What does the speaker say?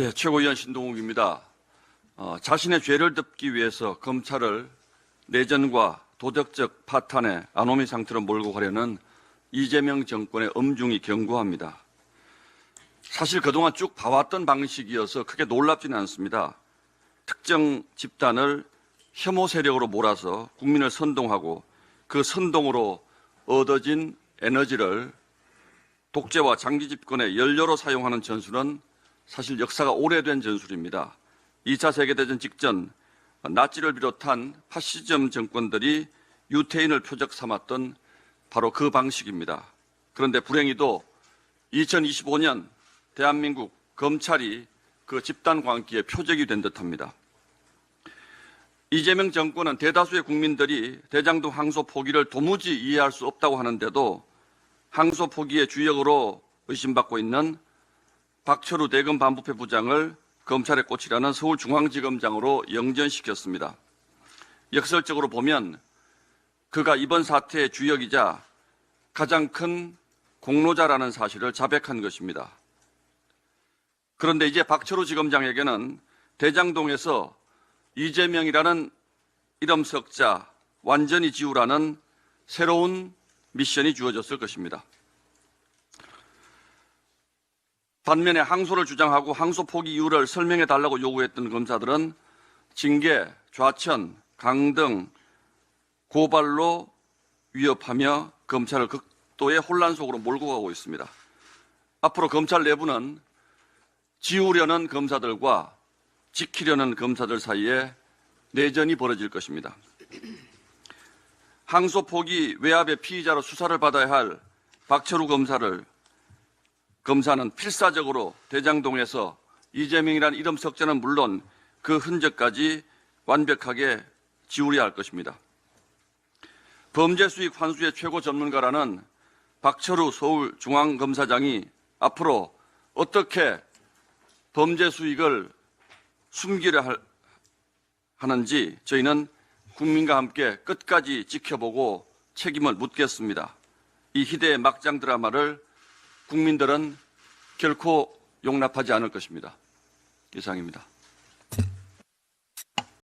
예, 최고위원 신동욱입니다. 어, 자신의 죄를 덮기 위해서 검찰을 내전과 도덕적 파탄의 아노미 상태로 몰고 가려는 이재명 정권의 엄중히 경고합니다. 사실 그동안 쭉 봐왔던 방식이어서 크게 놀랍지는 않습니다. 특정 집단을 혐오 세력으로 몰아서 국민을 선동하고 그 선동으로 얻어진 에너지를 독재와 장기 집권의 연료로 사용하는 전술은 사실 역사가 오래된 전술입니다. 2차 세계대전 직전 나치를 비롯한 파시즘 정권들이 유태인을 표적 삼았던 바로 그 방식입니다. 그런데 불행히도 2025년 대한민국 검찰이 그 집단 광기의 표적이 된 듯합니다. 이재명 정권은 대다수의 국민들이 대장동 항소 포기를 도무지 이해할 수 없다고 하는데도 항소 포기의 주역으로 의심받고 있는 박철우 대검 반부패 부장을 검찰의 꽃이라는 서울중앙지검장으로 영전시켰습니다. 역설적으로 보면 그가 이번 사태의 주역이자 가장 큰 공로자라는 사실을 자백한 것입니다. 그런데 이제 박철우 지검장에게는 대장동에서 이재명이라는 이름 석자 완전히 지우라는 새로운 미션이 주어졌을 것입니다. 반면에 항소를 주장하고 항소 포기 이유를 설명해 달라고 요구했던 검사들은 징계, 좌천, 강등, 고발로 위협하며 검찰을 극도의 혼란 속으로 몰고 가고 있습니다. 앞으로 검찰 내부는 지우려는 검사들과 지키려는 검사들 사이에 내전이 벌어질 것입니다. 항소 포기 외압의 피의자로 수사를 받아야 할 박철우 검사를 검사는 필사적으로 대장동에서 이재명이라는 이름 석자는 물론 그 흔적까지 완벽하게 지우려야 할 것입니다. 범죄 수익 환수의 최고 전문가라는 박철우 서울중앙검사장이 앞으로 어떻게 범죄 수익을 숨기려 할- 하는지 저희는 국민과 함께 끝까지 지켜보고 책임을 묻겠습니다. 이 희대의 막장 드라마를 국민들은 결코 용납하지 않을 것입니다. 이상입니다.